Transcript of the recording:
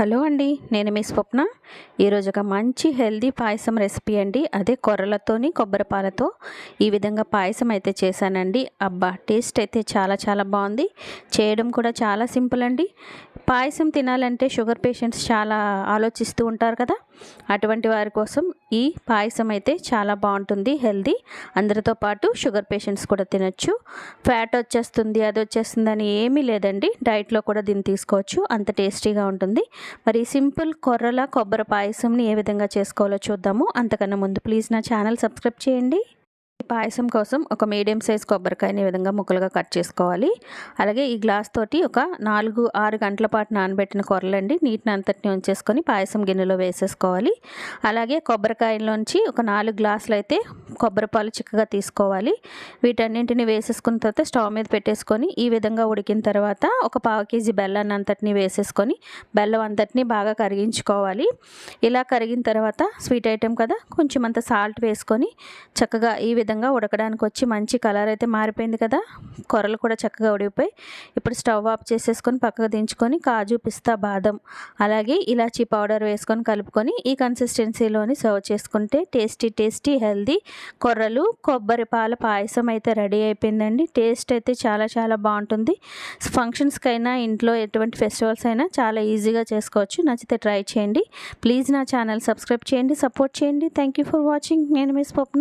Hello అండి నేను మీ స్వప్న. ఈరోజు ఒక మంచి హెల్దీ పాయసం రెసిపీ అండి. అదే కొర్రలతోని కొబ్బరి పాలతో. ఈ విధంగా పాయసం అయితే చేశానండి. అబ్బా టేస్ట్ అయితే చాలా చాలా బాగుంది చేయడం కూడా చాలా సింపుల్ అండి. పాయసం తినాలంటే షుగర్ పేషెంట్స్ చాలా ఆలోచిస్తూ ఉంటారు కదా. అటువంటి వారి కోసం ఈ పాయసం అయితే చాలా బాగుంటుంది హెల్దీ. అందరితో పాటు షుగర్ పేషెంట్స్ కూడా తినచ్చు. ఫ్యాట్ వచ్చేస్తుంది అది వచ్చేస్తుంది అని ఏమీ లేదండి. డైట్లో కూడా దీన్ని తీసుకోవచ్చు. అంత టేస్టీగా ఉంటుంది. మరి సింపుల్ కొర్రల కొబ్బరి పాయసంని ఏ విధంగా చేసుకోవాలో చూద్దాము. అంతకన్నా ముందు ప్లీజ్ నా ఛానల్ సబ్స్క్రైబ్ చేయండి. ఈ పాయసం కోసం ఒక మీడియం సైజ్ కొబ్బరికాయని ఈ విధంగా ముక్కలుగా కట్ చేసుకోవాలి. అలాగే ఈ గ్లాస్ తోటి ఒక నాలుగు ఆరు గంటల పాటు నానబెట్టిన కొర్రలండి. నీటిని అంతటిని ఉంచేసుకొని పాయసం గిన్నెలో వేసేసుకోవాలి. అలాగే కొబ్బరికాయలోంచి ఒక నాలుగు గ్లాసులు అయితే కొబ్బరిపాలు చిక్కగా తీసుకోవాలి. వీటన్నింటిని వేసేసుకున్న తర్వాత స్టవ్ మీద పెట్టేసుకొని ఈ విధంగా ఉడికిన తర్వాత ఒక పావు కేజీ బెల్లాన్ని అంతటిని వేసేసుకొని బెల్లం అంతటిని బాగా కరిగించుకోవాలి. ఇలా కరిగిన తర్వాత స్వీట్ ఐటెం కదా కొంచెం అంత సాల్ట్ వేసుకొని చక్కగా ఈ విధంగా ఉడకడానికి వచ్చి మంచి కలర్ అయితే మారిపోయింది కదా. కొరలు కూడా చక్కగా ఉడిగిపోయి ఇప్పుడు స్టవ్ ఆఫ్ చేసేసుకొని పక్కకు దించుకొని కాజు పిస్తా బాదం అలాగే ఇలాచీ పౌడర్ వేసుకొని కలుపుకొని ఈ కన్సిస్టెన్సీలోని సర్వ్ చేసుకుంటే టేస్టీ టేస్టీ హెల్దీ కొర్రలు కొబ్బరి పాల పాయసం అయితే రెడీ అయిపోయిందండి. టేస్ట్ అయితే చాలా చాలా బాగుంటుంది. ఫంక్షన్స్కైనా ఇంట్లో ఎటువంటి ఫెస్టివల్స్ అయినా చాలా ఈజీగా చేసుకోవచ్చు. నచ్చితే ట్రై చేయండి. ప్లీజ్ నా ఛానల్ సబ్స్క్రైబ్ చేయండి సపోర్ట్ చేయండి. Thank you for watching. నేను మీ స్వప్న